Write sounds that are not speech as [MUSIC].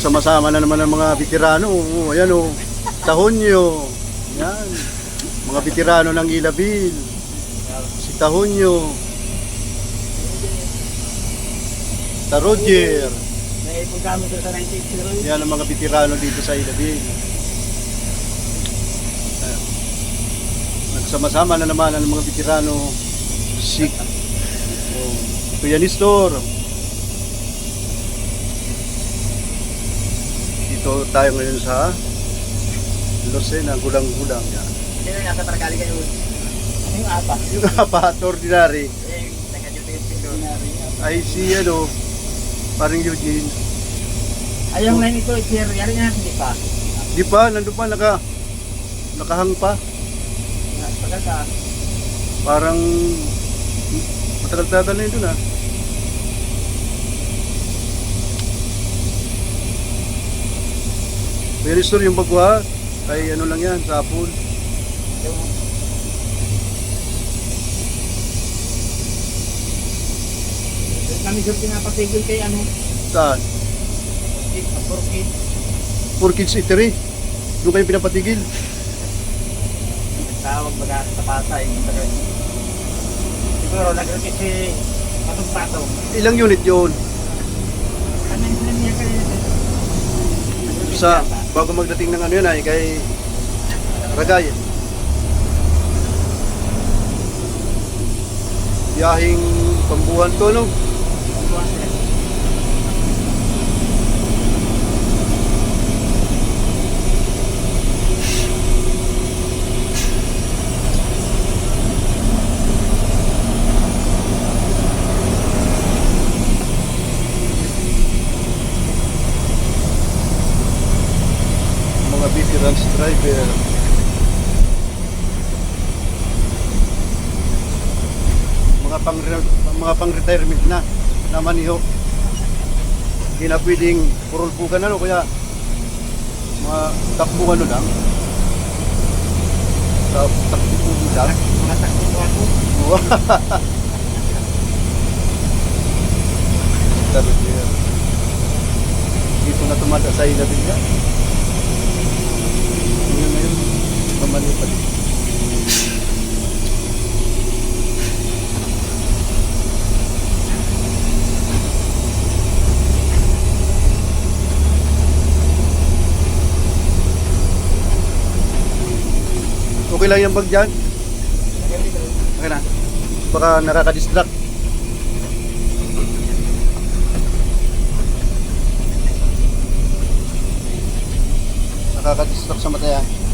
Nagsama-sama na naman ang mga veterano. Oh, ayan oh. Tahonyo. Yan. Mga veterano ng Ilabil. Si Tahonyo. Roger. Sa 1980. Yan ang mga veterano dito sa Ilabil. Nagsama-sama na naman ang mga veterano. Si oh, Kuya Nestor. Dito tayo ngayon sa Lucena, gulang-gulang yan. Sino yung nasa Targali kayo? Ano yung apa? Yung apat, ordinary, Eh, nagka-duty yung pindonary. ay si ano, parang Eugene. Ay, yung line ito, sir, yari nga, hindi pa. Di pa, nandun pa, naka, nakahang pa. Pagka ka, Parang matagal-tagal na yun dun ah. Very store yung bagwa, kay ano lang yan, sapon. kami sir pinapatigil kay ano, Saan? Porkid. For Kids Eatery. Doon kayo pinapatigil. Tawag baga sa patay. Siguro nag-repeat si Patong Patong. Ilang unit yun? Ano yung niya kanina? Sa, bago magdating ng ano yun ay, kay Ragay. Biyahing pambuhan to, no? Veterans driver. Mga pang mga pang retirement na na maniho. Hindi na pwedeng purulpugan ano kaya mga takbo ano lang. Takbo lang. Mga. Tarot [LAUGHS] Dito na tumata sa ila din yan. Ngayon ngayon, mamali pa din. Okay lang yung bag dyan? Okay na. Baka nakaka-distract. Nakaka-distract sa mata yan.